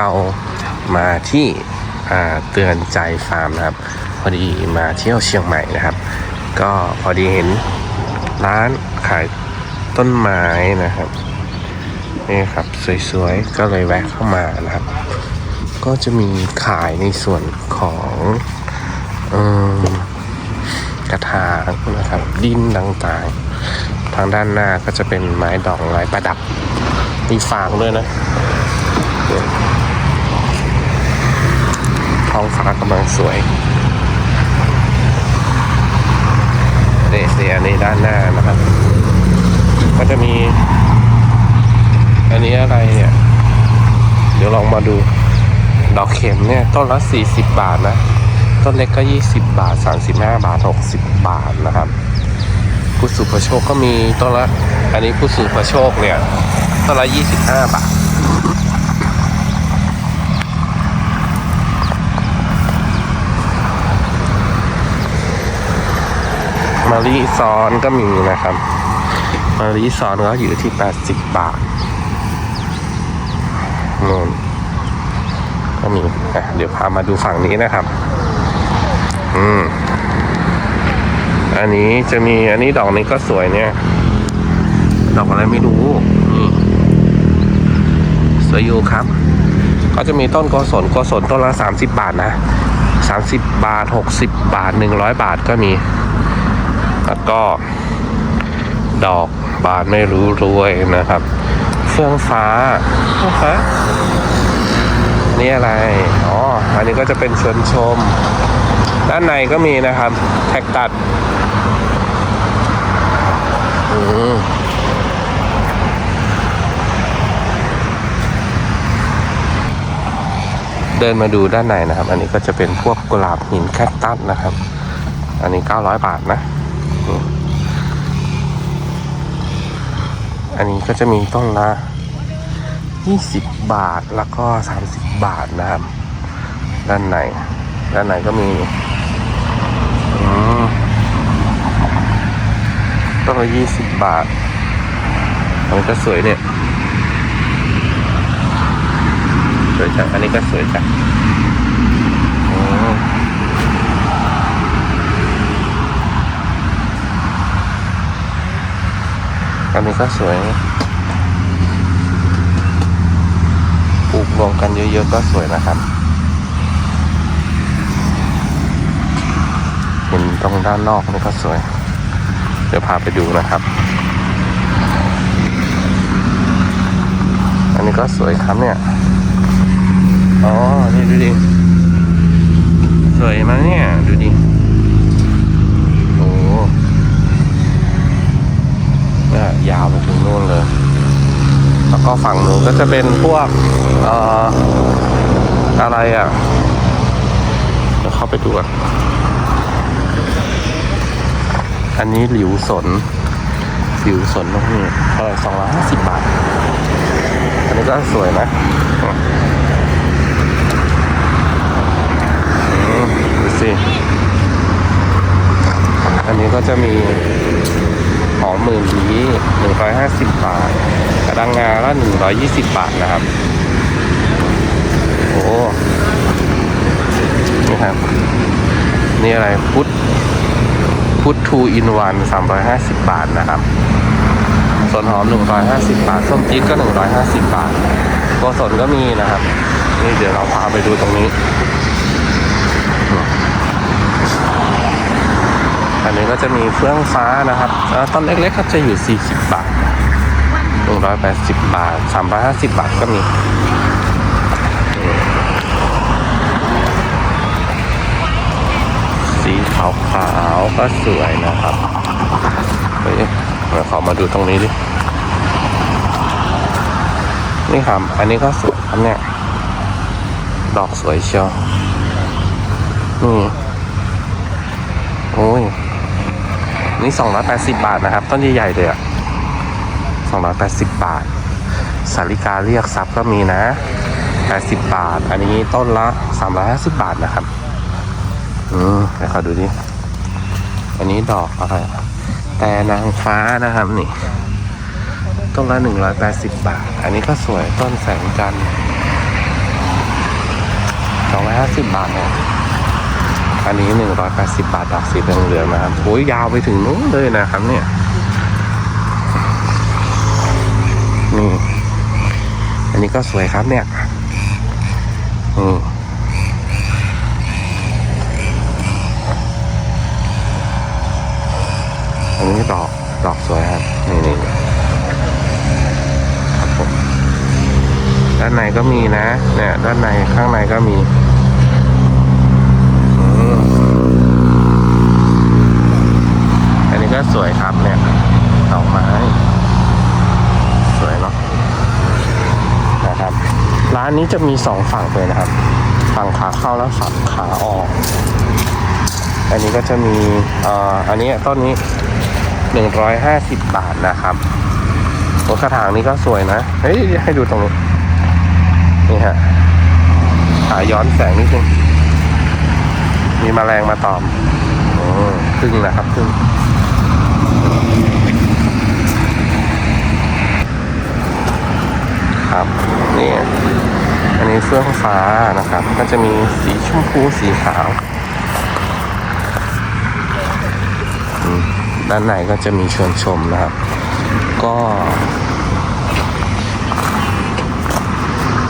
ดีครับวันนี้เรามาที่เตือนใจฟาร์มนะครับ พอดีมาเที่ยวเชียงใหม่นะครับ ก็พอดีเห็นร้านขายต้นไม้นะครับนี่ครับสวยๆ ก็เลยแวะเข้ามานะครับ ก็จะมีขายในส่วนของอกระถางนะครับดินต่างๆ ทางด้านหน้าก็จะเป็นไม้ดอกไม้ประดับมีฟางด้วยนะ ท้องฟ้ากำลังสวยนี่นี่อันนี้ด้านหน้านะครับ ก็จะมี อันนี้อะไรเนี่ย เดี๋ยวลองมาดู ดอกเข็มเนี่ยต้นละ 40 บาทนะ ต้นเล็กก็ 20 บาท 35 บาท 60 บาทนะครับผู้สูประโชคก็มีต้นละ อันนี้ผู้สูประโชคเนี่ยต้นละ 25 บาท มารีซ้อนก็มีนะครับ มารีซ้อนก็อยู่ที่80บบาทนู่นก็มีอะเดี๋ยวพามาดูฝั่งนี้นะครับ อืม อันนี้จะมีอันนี้ดอกนี้ก็สวยเนี่ย ดอกอะไรไม่รู้นี่สวยอยู่ครับ ก็จะมีต้นโกศลโกศลต้นละ30บาทนะ30บบาท60บาท100บาทก็มี ก็ดอกบานไม่รู้รวยนะครับ เฟื่องฟ้าเฟื่องฟ้านี่อะไร อ๋อ อันนี้ก็จะเป็นชวนชม ด้านในก็มีนะครับ แท็กตัดอืมเดินมาดูด้านในนะครับ อันนี้ก็จะเป็นพวกกุหลาบหินแคคตัสนะครับ อันนี้ 900 บาทนะ อันนี้ก็จะมีต้นละ 20 บาทแล้วก็ 30 บาทนะครับ ด้านในด้านในก็มีอืมต้นละ 20 บาทอันนี้ก็สวยเนี่ยสวยจังอันนี้ก็สวยจัง อันนี้ก็สวยปลูกรวมกันเยอะๆก็สวยนะครับเห็นตรงด้านนอกนี่ก็สวย เดี๋ยวพาไปดูนะครับ อันนี้ก็สวยครับเนี่ย อ๋อ นี่ดูดิ สวยมากเนี่ย ดูดิ โอ้เนี่ยยาวไปถึงนู่นเลย แล้วก็ ฝั่งนู้นก็จะเป็นพวกเอ่อะไรอะเดี๋ยวเข้าไปดูอะอันนี้หลิวสนหลิวสนตรงนี้เท่าไหร่สองร้อยห้าสิบบาท อันนี้ก็สวยนะอืมดูสิอันนี้ก็จะมีหอมหมื่นหวีหนึ่งร้อยห้าสิบบาท กระดังงาละหนึ่งร้อยยี่สิบาทนะครับ โอ้นี่ครับ นี่อะไรพุทพุททูอินวันสามร้อยห้าสิบบาทนะครับส่วนหอมหนึ่งร้อยห้าสิบาท ส้มจี๊ดก็หนึ่งร้อยห้าสิบาทโกศลก็มีนะครับ นี่เดี๋ยวเราพาไปดูตรงนี้ อันนี้ก็จะมีเฟื่องฟ้านะครับ ต้นเล็กๆก็จะอยู่ 40 บาท 180 บาท 350 บาทก็มีสีขาวๆก็สวยนะครับเฮ้ยเดี๋ยวขอมาดูตรงนี้ดิ นี่ครับ อันนี้ก็สวยครับเนี่ย ดอกสวยเชียว นี่ โอ้ย นี่สองร้อยแปดสิบบาทนะครับ ต้นใหญ่ๆเลยอะ สองร้อยแปดสิบบาท สาริกาเรียกทรัพย์ก็มีนะแปดสิบบาท อันนี้ต้นละสามร้อยห้าสิบบาทนะครับอืมไปขอดูดิอันนี้ดอกอะไร แต่นางฟ้านะครับนี่ ต้นละหนึ่งร้อยแปดสิบบาท อันนี้ก็สวยต้นแสงจันทร์สองร้อยห้าสิบบาทเนี่ยอันนี้หนึ่งร้อยแปดสิบบาทดอกสีเหลืองๆนะครับโอ้ยยาวไปถึงนู้นเลยนะครับเนี่ย นี่ อันนี้ก็สวยครับเนี่ยอืมอันนี้ดอกดอกสวยครับ นี่นี่ครับผมด้านในก็มีนะ เนี่ย ด้านในข้างในก็มีอันนี้ก็สวยครับเนี่ยดอกไม้ สวยเนาะ นะครับ ร้านนี้จะมีสองฝั่งเลยนะครับ ฝั่งขาเข้าและฝั่งขาออก อันนี้ก็จะมีเอ่ออันนี้ต้นนี้หนึ่งร้อยห้าสิบบาทนะครับตัวกระถางนี้ก็สวยนะ เฮ้ยให้ดูตรงนี้ นี่ฮะขาย้อนแสงนิดนึง มีแมลงมาตอมอืมครึ่งนะครับค ครับนี่อันนี้เฟื่องฟ้านะครับ ก็จะมีสีชมพูสีขาวด้านในก็จะมีชวนชมนะครับ ก็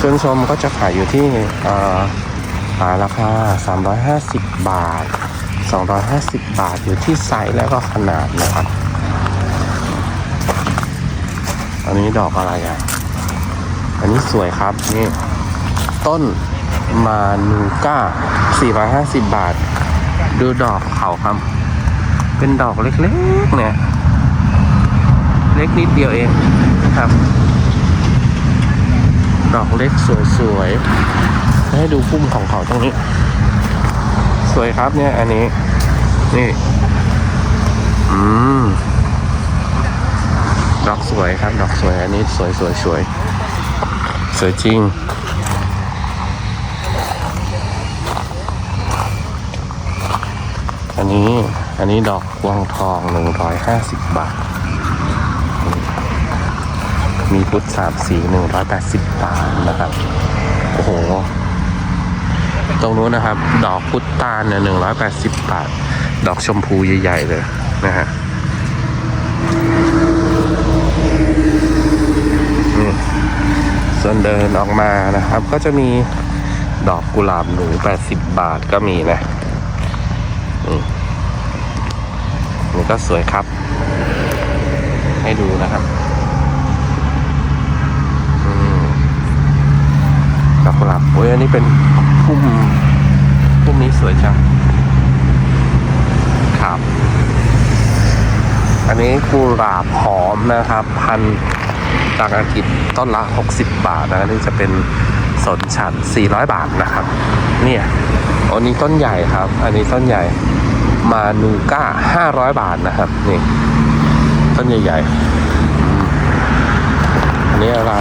ชวนชมก็จะขายอยู่ที่เอ่ออ่าราคา 350 บาท 250 บาทอยู่ที่ไซส์แล้วก็ขนาดนะครับ อันนี้ดอกอะไรอะ อันนี้สวยครับนี่ต้นมานูก้า 450 บาท ดูดอกเขาครับ เป็นดอกเล็กๆ เนี่ย เล็กนิดเดียวเองครับ ดอกเล็กสวยๆ ให้ดูพุ่มของเขาตรงนี้ สวยครับเนี่ย อันนี้ นี่ อืม ดอกสวยครับ ดอกสวย อันนี้สวยสวยสวย สวยจริง อันนี้ อันนี้ดอกวางทองหนึ่งร้อยห้าสิบบาท มีพุทธสามสีหนึ่งร้อยแปดสิบาทนะครับ โอ้โห ตรงนู้นนะครับ ดอกพุทธตาลเนี่ยหนึ่งร้อยแปดสิบบาท ดอกชมพูใหญ่ ๆ เลยนะฮะ ส่วนเดินออกมานะครับ ก็จะมีดอกกุหลาบหนู 80 บาทก็มีนะนี่ก็สวยครับ ให้ดูนะครับดอกกุหลาบโอ้ยอันนี้เป็นพุ่มพุ่มนี้สวยจังครับ อันนี้กุหลาบหอมนะครับ พัน ธุ์จากอังกฤษต้นละ 60 บาทนะนี่จะเป็นสนฉัน400 บาทนะครับ เนี่ยอันนี้ต้นใหญ่ครับ อันนี้ต้นใหญ่มานูก้า 500 บาทนะครับนี่ต้นใหญ่ๆอันนี้อะไร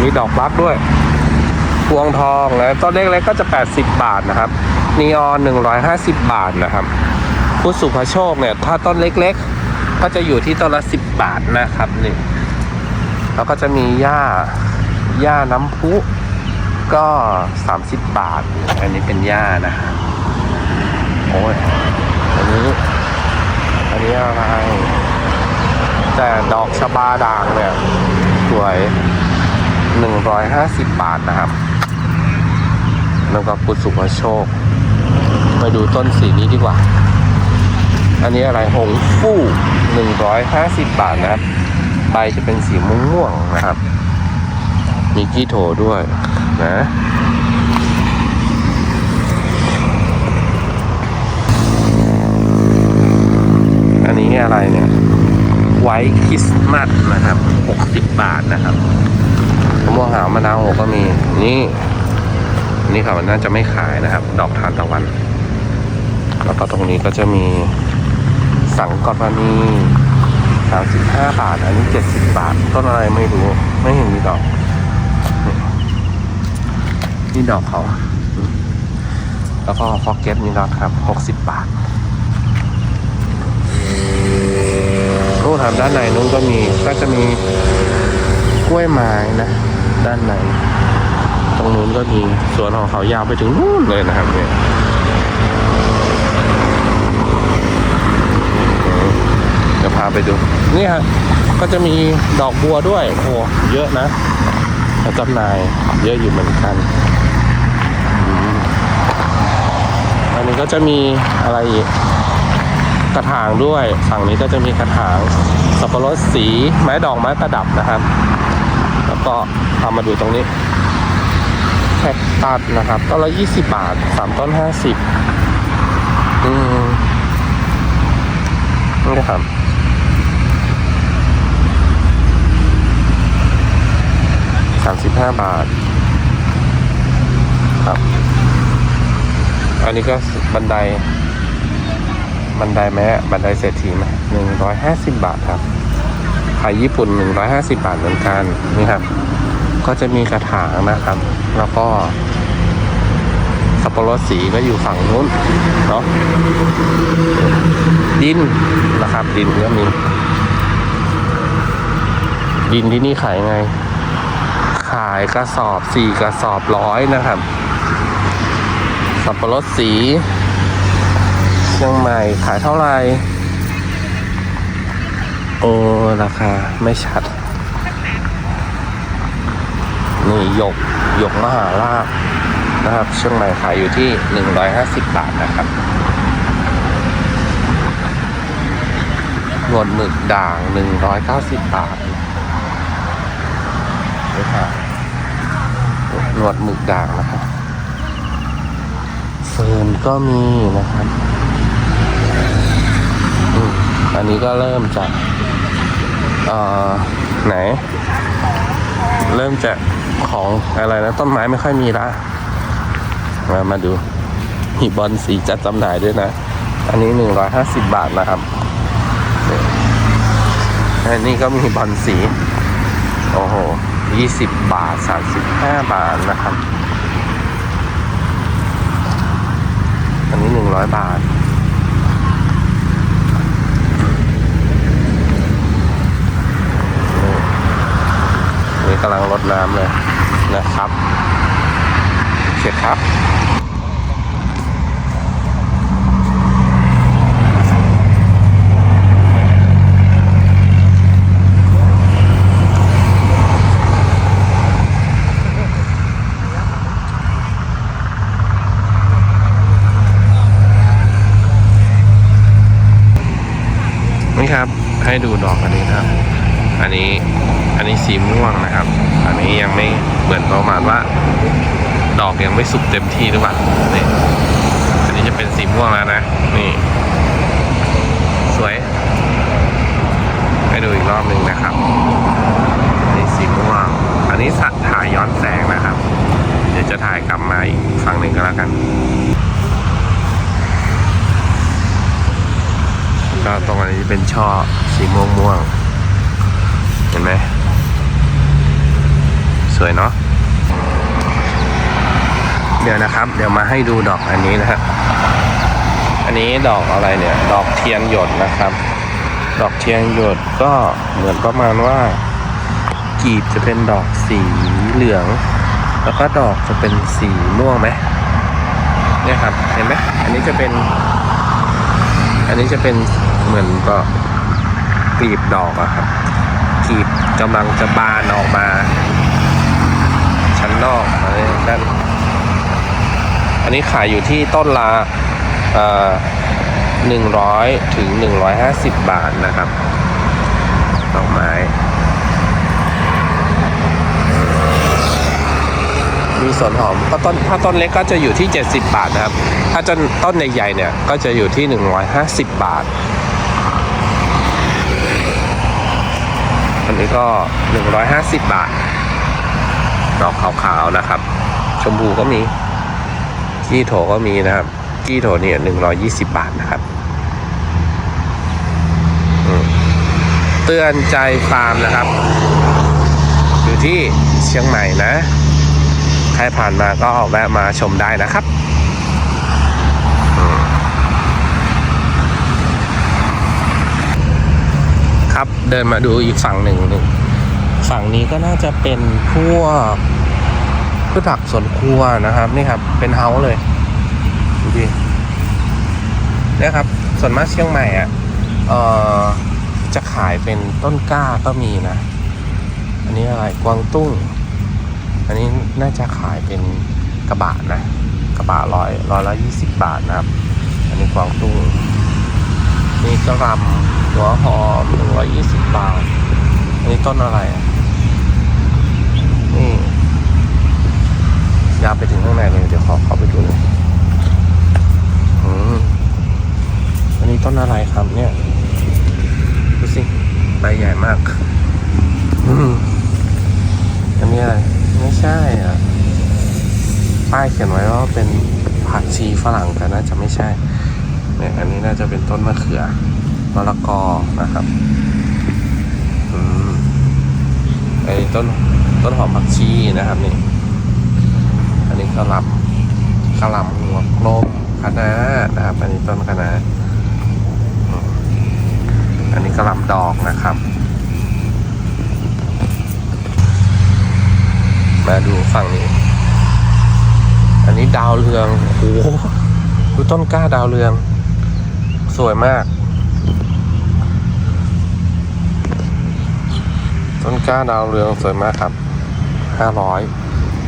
มีดอกรักด้วย พวงทองนะต้นเล็กๆก็จะ 80 บาทนะครับนีออน 150 บาทนะครับพุทธสุภโชคเนี่ยถ้าต้นเล็กๆ ก็จะอยู่ที่ต้นละ 10 บาทนะครับนี่ แล้วก็จะมีหญ้าหญ้าน้ำพุก็ 30 บาท อันนี้เป็นหญ้านะโอ้ยอันนี้ อันนี้อะไร แต่ดอกชบาด่างเนี่ย สวย 150 บาทนะครับ แล้วก็พุสุภโชค ไปดูต้นสีนี้ดีกว่า อันนี้อะไรหงฟู่150 บาทนะครับ บจะเป็นสีม่วงๆนะครับ มีกี้โถด้วยนะอันนี้อะไรเนี่ยไวท์คริสต์มาสนะครับ 60 บาทนะครับมะม่วงหาวมะนาวก็มีนี่นี่เขาน่าจะไม่ขายนะครับ ดอกทานตะวัน แล้วก็ตรงนี้ก็จะมีสังกอรณี สามสิบห้าบาท อันนี้เจ็ดสิบบาท ต้นอะไรไม่รู้ ไม่เห็นมีดอก นี่ดอกเขา แล้วก็ฟอกเก็ตนี่นะครับหกสิบบาทนู่นทำด้านในนู้นก็มี ก็จะมีกล้วยไม้นะ ด้านใน ตรงนู้นก็มี สวนของเขายาวไปถึงนู่นเลยนะครับเนี่ยเดี๋ยวพา ไปดูนี่ฮะก็จะมีดอกบัวด้วย โอ้เยอะนะแล้วจำหน่ายเยอะอยู่เหมือนกันอันนี้ก็จะมีอะไรอีกกระถางด้วย ฝั่งนี้ก็จะมีกระถางสับปะรดสีไม้ดอกไม้ประดับนะครับ แล้วก็พามาดูตรงนี้แคคตัสนะครับต้นละยี่สิบบาทสามต้นห้าสิบอืมนี่ครับ สามสิบห้าบาทครับอันนี้ก็บันได บันไดแม้บันไดเศรษฐีไหมหนึ่งร้อยห้าสิบบาทครับขายญี่ปุ่นหนึ่งร้อยห้าสิบบาทเหมือนกันนี่ครับ ก็จะมีกระถางนะครับ แล้วก็สับปะรดสีก็อยู่ฝั่งนู้นเนาะดินนะครับ ดินก็มี ดินที่นี่ขายไงายกระสอบสีกระสอบร้อยนะครับ สับปะรดสีเชียงใหม่ขายเท่าไหร่ โอ้ราคาไม่ชัด นี่หยกหยกมหาราชนะครับเชียงใหม่ขายอยู่ที่ 150 บาทนะครับหนวดหมึกด่าง 190 บาทนี่ค่ะ หนวดหมึกด่างนะครับเฟิร์นก็มีนะครับอันนี้ก็เริ่มจากไหน เริ่มจากของอะไรนะ ต้นไม้ไม่ค่อยมีละมามาดูมีบอลสีจัดจำหน่ายด้วยนะ อันนี้หนึ่งร้อยห้าสิบบาทนะครับอันนี้ก็มีบอลสี โอ้โห ยี่สิบบาทสามสิบห้าบาทนะครับ อันนี้หนึ่งร้อยบาท นี่กำลังรดน้ำเลยนะครับ เสร็จครับ นี่ครับ ให้ดูดอกอันนี้นะครับ อันนี้อันนี้สีม่วงนะครับ อันนี้ยังไม่เหมือนประมาณว่า ดอกยังไม่สุกเต็มที่หรือเปล่านี่อันนี้จะเป็นสีม่วงแล้วนะ นี่ สวย ให้ดูอีกรอบหนึ่งนะครับ อันนี้สีม่วง อันนี้สัตว์ถ่ายย้อนแสงนะครับ เดี๋ยวจะถ่ายกลับมาอีกฝั่งหนึ่งก็แล้วกันก็ตรงอันนี้เป็นช่อ สีม่วงม่วง เห็นไหม สวยเนาะ เดี๋ยวนะครับ เดี๋ยวมาให้ดูดอกอันนี้นะฮะ อันนี้ดอกอะไรเนี่ย ดอกเทียนหยดนะครับ ดอกเทียนหยดก็เหมือนประมาณว่า กีบจะเป็นดอกสีเหลือง แล้วก็ดอกจะเป็นสีม่วงไหมเนี่ยครับ เห็นไหม อันนี้จะเป็น อันนี้จะเป็นเหมือนก็ กลีบดอกอะครับกลีบกำลังจะบานออกมา ชั้นนอกอะไรด้านอันนี้ขายอยู่ที่ต้นละหนึ่งร้อยถึงหนึ่งร้อยห้าสิบบาทนะครับดอกไม้มีสวนหอมก็ต้นถ้าต้นเล็กก็จะอยู่ที่ 70 บาทนะครับ ถ้าต้นต้นใหญ่ๆเนี่ยก็จะอยู่ที่ 150 บาท อันนี้ก็ 150 บาท ดอกขาวๆนะครับ ชมพูก็มี กี้โถก็มีนะครับ กี้โถเนี่ย120 บาทนะครับเตือนใจฟาร์มนะครับ อยู่ที่เชียงใหม่นะ ใครผ่านมาก็แวะมาชมได้นะครับอืม ครับ เดินมาดูอีกฝั่งหนึ่งฝั่งนี้ก็น่าจะเป็นพวกพืชผักสวนครัวนะครับนี่ครับ เป็นเฮาส์เลยดูดิเนี่ยครับส่วนมากเชียงใหม่อะเอ่อจะขายเป็นต้นกล้าก็มีนะ อันนี้อะไรกวางตุ้ง อันนี้น่าจะขายเป็นกระบะนะ กระบะร้อยร้อยละยี่สิบบาทนะครับ อันนี้กวางตุ้ง นี่กระหลำหัวหอมหนึ่งร้อยยี่สิบบาท อันนี้ต้นอะไร นี่ยาวไปถึงข้างในเลย เดี๋ยวขอเข้าไปดูเลยอืมอันนี้ต้นอะไรครับเนี่ย ดูสิ ใบใหญ่มาก อืมอันนี้อะไร ไม่ใช่อะ ป้ายเขียนไว้ว่าเป็นผักชีฝรั่งแต่น่าจะไม่ใช่ เนี่ยอันนี้น่าจะเป็นต้นมะเขือมะละกอนะครับอืมไอ้ต้นต้นหอมผักชีนะครับนี่ อันนี้กระหล่ำกระหล่ำหัวกลมคะน้านะครับ อันนี้ต้นคะน้าอันนี้กระหล่ำดอกนะครับมาดูฝั่งนี้ อันนี้ดาวเรือง โอ้โหดูต้นกล้าดาวเรือง สวยมาก ต้นกล้าดาวเรืองสวยมากครับห้าร้อย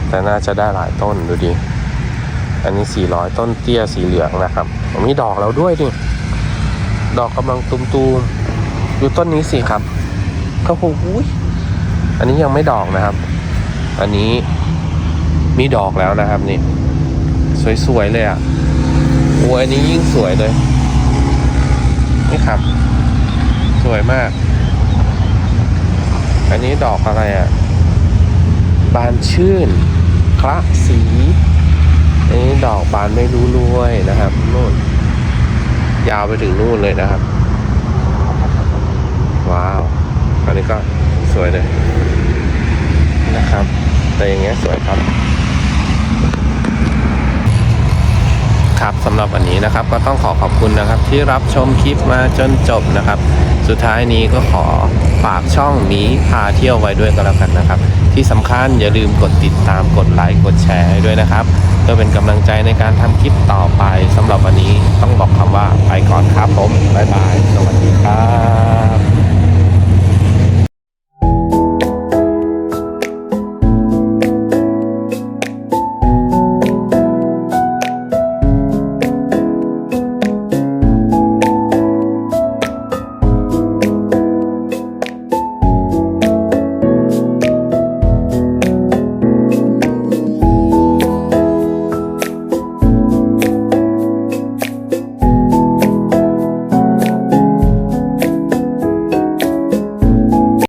แต่น่าจะได้หลายต้นดูดิ อันนี้สี่ร้อยต้นเตี้ยสีเหลืองนะครับผมมีดอกแล้วด้วยนี่ดอกกำลังตุมตูมดูต้นนี้สิครับก็โหยอันนี้ยังไม่ดอกนะครับ อันนี้มีดอกแล้วนะครับนี่ สวยๆเลยอะโอ้ยอันนี้ยิ่งสวยเลย นี่ครับ สวยมาก อันนี้ดอกอะไรอะ บานชื่นคละสี อันนี้ดอกบานไม่รู้รวยนะครับนู่นยาวไปถึงนู่นเลยนะครับ ว้าว อันนี้ก็สวยเลยนะครับ แต่อย่างเงี้ยสวยครับ ครับสำหรับวันนี้นะครับก็ต้องขอขอบคุณนะครับที่รับชมคลิปมาจนจบนะครับ สุดท้ายนี้ก็ขอฝากช่องหมีพาเที่ยวไว้ด้วยก็แล้วกันนะครับ ที่สำคัญอย่าลืมกดติดตามกดไลค์กดแชร์ให้ด้วยนะครับเพื่อเป็นกำลังใจในการทำคลิปต่อไปสำหรับวันนี้ต้องบอกคำว่าไปก่อนครับผมบ๊ายบายสวัสดี